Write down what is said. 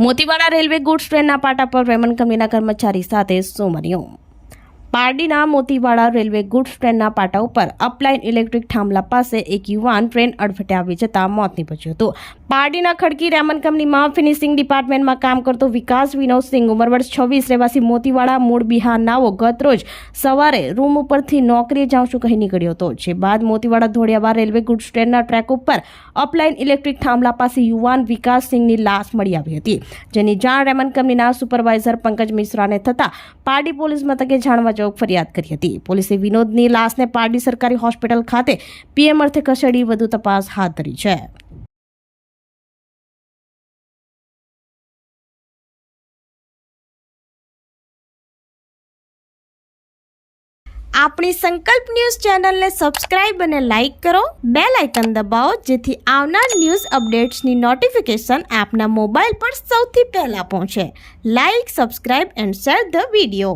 Motiwada railway goods ટ્રેનના પાટા પર રેમન કંપનીના કર્મચારી સાથે બન્યું પારડીના મોતીવાડા રેલવે ગુડ્સ ટ્રેનના પાટા ઉપર અપલાઇન ઇલેક્ટ્રિક થાંભલા પાસે એક યુવાન ટ્રેન અડફટે આવી જતા મોત નીપજ્યું હતું. પારડીના ખડકી રેમન કંપનીમાં ફિનિશિંગ ડિપાર્ટમેન્ટમાં કામ કરતો વિકાસ વિનોદ સિંહ ઉંમર વર્ષ છવ્વીસ, રહેવાસી મોતીવાડા, મૂળ બિહારનાઓ ગત રોજ સવારે રૂમ ઉપરથી નોકરીએ જાઉં છું કહી નીકળ્યો હતો. જે બાદ મોતીવાડા ધોળિયાવા રેલવે ગુડ્સ ટ્રેનના ટ્રેક ઉપર અપલાઇન ઇલેક્ટ્રિક થાંભલા પાસે યુવાન વિકાસ સિંહની લાશ મળી આવી હતી. જેની જાણ રેમન કંપનીના સુપરવાઇઝર પંકજ મિશ્રાને થતાં પારડી પોલીસ મથકે જાણવા જવાબ ફરિયાદ કરી હતી. પોલીસે વિનોદની લાશને પારડી સરકારી હોસ્પિટલ ખાતે પીએમ અર્થે ખસેડી વધુ તપાસ હાથ ધરી છે. આપણી સંકલ્પ ન્યૂઝ ચેનલને સબસ્ક્રાઇબ અને લાઇક કરો. બે લાઇકન દબાવો, જેથી આવનાર ન્યૂઝ અપડેટ્સની નોટિફિકેશન આપના મોબાઈલ પર સૌથી પહેલાં પહોંચે. Like, subscribe and share the video.